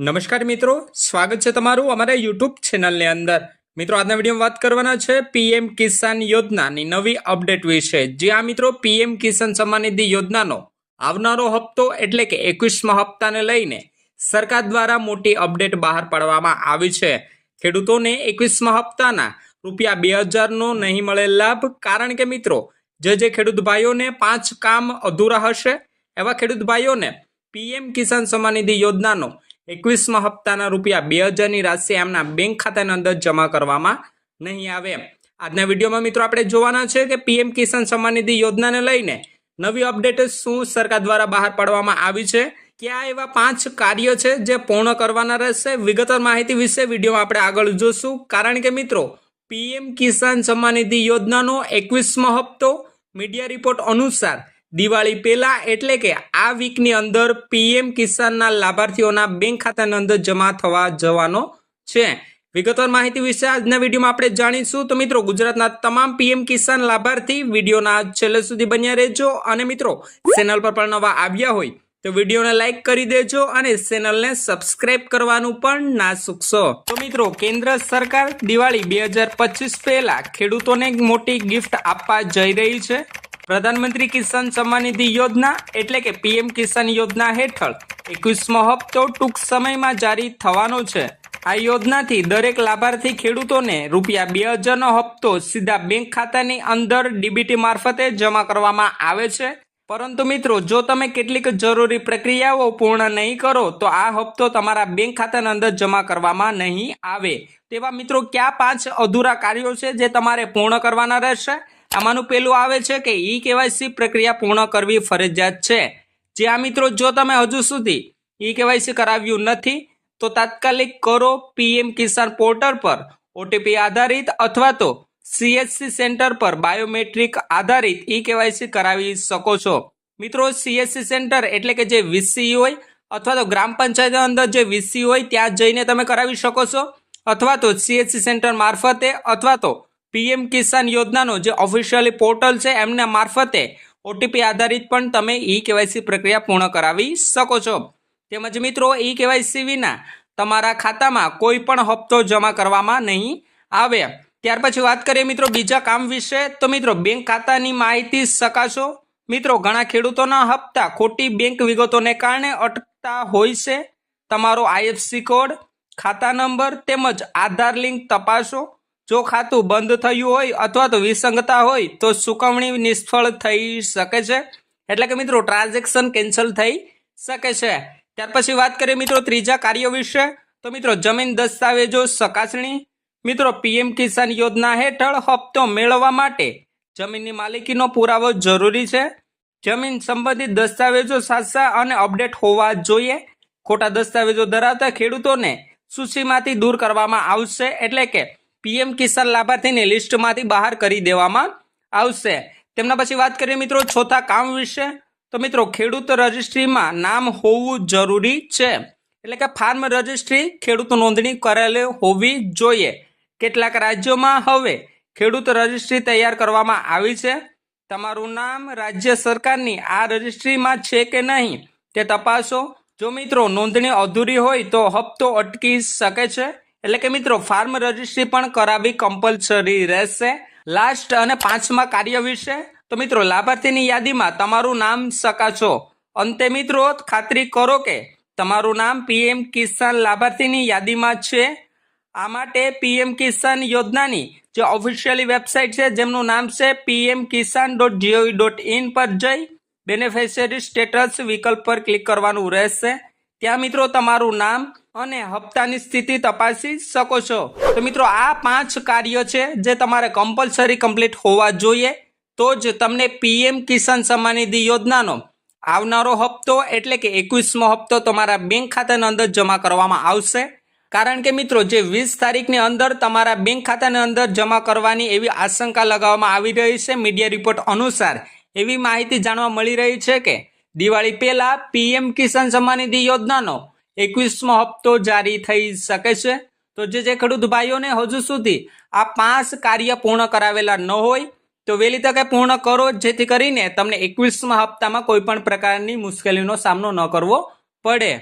નમસ્કાર મિત્રો, સ્વાગત છે તમારું અમારા યુટ્યુબ ચેનલની અંદર. મિત્રો, આજના વિડીયોમાં વાત કરવાના છે પીએમ કિસાન યોજનાની નવી અપડેટ વિશે. જે આ મિત્રો પીએમ કિસાન સન્માન નિધિ યોજનાનો આવનારો હપ્તો એટલે કે એકવીસમા હપ્તાને લઈને સરકાર દ્વારા મોટી અપડેટ બહાર પાડવામાં આવી છે. ખેડૂતોને એકવીસમા હપ્તાના રૂપિયા બે હજારનો નહીં મળે લાભ, કારણ કે મિત્રો, જે જે ખેડૂત ભાઈઓને પાંચ કામ અધૂરા હશે, એવા ખેડૂત ભાઈઓને પીએમ કિસાન સન્માન નિધિ યોજનાનો એકવીસમા હપ્તાના રૂપિયા બે હજારની રાશિ એમના બેંક ખાતાની અંદર જમા કરવામાં નહીં આવે. આજના વિડીયોમાં મિત્રો આપણે જોવાના છે કે પીએમ કિસાન સન્માન નિધિ યોજનાને લઈને નવી અપડેટ શું સરકાર દ્વારા બહાર પાડવામાં આવી છે? કયા એવા પાંચ કાર્ય છે જે પૂર્ણ કરવાના રહેશે? વિગતવાર માહિતી વિશે વિડીયોમાં આપણે આગળ જોશું. કારણ કે મિત્રો, પીએમ કિસાન સન્માન નિધિ યોજનાનો એકવીસમો હપ્તો મીડિયા રિપોર્ટ અનુસાર દિવાળી પહેલા એટલે કે આ વીકની અંદર પીએમ કિસાનના લાભાર્થીઓના બેંક ખાતાની અંદર જમા થવા જવાનો છે. વિગતવાર માહિતી વિશે આજના વિડીયોમાં આપણે જાણીશું. તો મિત્રો, ગુજરાતના તમામ પીએમ કિસાન લાભાર્થી વિડીયોના છેલ્લે સુધી બન્યા રહેજો. અને મિત્રો, ચેનલ પર પણ નવા આવ્યા હોય તો વિડીયોને લાઈક કરી દેજો અને ચેનલને સબસ્ક્રાઇબ કરવાનું પણ ના ચૂકશો તો મિત્રો, કેન્દ્ર સરકાર દિવાળી બે હજાર પચીસ પહેલા ખેડૂતોને મોટી ગિફ્ટ આપવા જઈ રહી છે. પ્રધાનમંત્રી કિસાન સન્માન નિધિ યોજના એટલે કે પીએમ કિસાન યોજના હેઠળ એકવીસમો હપ્તો ટૂંક સમયમાં જારી થવાનો છે. આ યોજનાથી દરેક લાભાર્થી ખેડૂતોને રૂપિયા બે હજારનો હપ્તો સીધા બેંક ખાતાની અંદર ડીબીટી મારફતે જમા કરવામાં આવે છે. પરંતુ મિત્રો, જો તમે કેટલીક જરૂરી પ્રક્રિયાઓ પૂર્ણ નહીં કરો, તો આ હપ્તો તમારા બેંક ખાતાની અંદર જમા કરવામાં નહીં આવે. તેવા મિત્રો, કયા પાંચ અધૂરા કાર્યો છે જે તમારે પૂર્ણ કરવાના રહેશે? આમાંનું પેલું આવે છે કે ઈ કેવાયસી પ્રક્રિયા પૂર્ણ કરવી ફરજિયાત છે. જે આ મિત્રો જો તમે હજુ સુધી ઈ કેવાયસી કરાવ્યું નથી, તો તાત્કાલિક કરો પીએમ કિસાન પોર્ટલ પર, ઓટીપી આધારિત અથવા તો સીએસસી સેન્ટર પર બાયોમેટ્રિક આધારિત ઈ કેવાયસી કરાવી શકો છો. મિત્રો સીએસસી સેન્ટર એટલે કે જે વીસી હોય અથવા તો ગ્રામ પંચાયતની અંદર જે વીસી હોય, ત્યાં જઈને તમે કરાવી શકો છો. અથવા તો સીએસસી સેન્ટર મારફતે અથવા તો પીએમ કિસાન યોજનાનો જે ઓફિશિયલી પોર્ટલ છે, એમના મારફતે ઓટીપી આધારિત પણ તમે ઈ કેવાયસી પ્રક્રિયા પૂર્ણ કરાવી શકો છો. તેમજ મિત્રો ઈ કેવાયસી વિના તમારા ખાતામાં કોઈ પણ હપ્તો જમા કરવામાં નહીં આવે. ત્યાર પછી વાત કરીએ મિત્રો બીજા કામ વિશે. તો મિત્રો, બેંક ખાતાની માહિતી શકાશો મિત્રો, ઘણા ખેડૂતોના હપ્તા ખોટી બેંક વિગતોને કારણે અટકતા હોય છે. તમારો આઈએફસી કોડ, ખાતા નંબર તેમજ આધાર લિંક તપાસો. જો ખાતું બંધ થયું હોય અથવા તો વિસંગતા હોય, તો ચૂકવણી નિષ્ફળ થઈ શકે છે. એટલે કે મિત્રો, ટ્રાન્ઝેક્શન કેન્સલ થઈ શકે છે. ત્યાર પછી વાત કરીએ મિત્રો ત્રીજા કાર્ય વિશે. તો મિત્રો, જમીન દસ્તાવેજો ચકાસણી. મિત્રો, પીએમ કિસાન યોજના હેઠળ હપ્તો મેળવવા માટે જમીનની માલિકીનો પુરાવો જરૂરી છે. જમીન સંબંધિત દસ્તાવેજો સાચા અને અપડેટ હોવા જોઈએ. ખોટા દસ્તાવેજો ધરાવતા ખેડૂતોને સૂચિમાંથી દૂર કરવામાં આવશે. એટલે કે પીએમ કિસાન લાભાર્થીની લિસ્ટમાંથી બહાર કરી દેવામાં આવશે. તેમના પછી વાત કરીએ મિત્રો ચોથા કામ વિશે. તો મિત્રો ખેડૂત રજિસ્ટ્રીમાં નામ હોવું જરૂરી છે. એટલે કે ફાર્મ રજિસ્ટ્રી ખેડૂત નોંધણી કરેલી હોવી જોઈએ. કેટલાક રાજ્યોમાં હવે ખેડૂત રજિસ્ટ્રી તૈયાર કરવામાં આવી છે. તમારું નામ રાજ્ય સરકારની આ રજિસ્ટ્રીમાં છે કે નહીં તે તપાસો. જો મિત્રો નોંધણી અધૂરી હોય તો હપ્તો અટકી શકે છે. એટલે કે મિત્રો ફાર્મ રજિસ્ટ્રી પણ કરાવવી કમ્પલસરી રહેશે. લાસ્ટ અને પાંચમા કાર્ય વિશે. તો મિત્રો, લાભાર્થીની યાદીમાં તમારું નામ શકાશો અંતે મિત્રો, ખાતરી કરો કે તમારું નામ પીએમ કિસાન લાભાર્થીની યાદીમાં છે. આ માટે પીએમ કિસાન યોજનાની જે ઓફિશિયલી વેબસાઇટ છે, જેમનું નામ છે PM Kisan dot G O V પર જઈ બેનિફિશિયરી સ્ટેટસ વિકલ્પ પર ક્લિક કરવાનું રહેશે. ત્યાં મિત્રો તમારું નામ અને હપ્તાની સ્થિતિ તપાસી શકો છો. તો મિત્રો, આ પાંચ કાર્ય છે જે તમારે કમ્પલસરી કમ્પ્લીટ હોવા જોઈએ. તો જ તમને પીએમ કિસાન સન્માન નિધિ યોજનાનો આવનારો હપ્તો એટલે કે એકવીસમો હપ્તો તમારા બેંક ખાતાની અંદર જમા કરવામાં આવશે. કારણ કે મિત્રો, જે વીસ તારીખની અંદર તમારા બેંક ખાતાની અંદર જમા કરવાની એવી આશંકા લગાવવામાં આવી રહી છે. મીડિયા રિપોર્ટ અનુસાર એવી માહિતી જાણવા મળી રહી છે કે દિવાળી પહેલા પીએમ કિસાન સન્માન નિધિ યોજનાનો એકવીસમો હપ્તો જારી થઈ શકે છે. તો જે જે ખેડૂત ભાઈઓને હજુ સુધી આ પાંચ કાર્ય પૂર્ણ કરાવેલા ન હોય, તો વહેલી તકે પૂર્ણ કરો, જેથી કરીને તમને એકવીસમા હપ્તામાં કોઈ પણ પ્રકારની મુશ્કેલીનો સામનો ન કરવો પડે.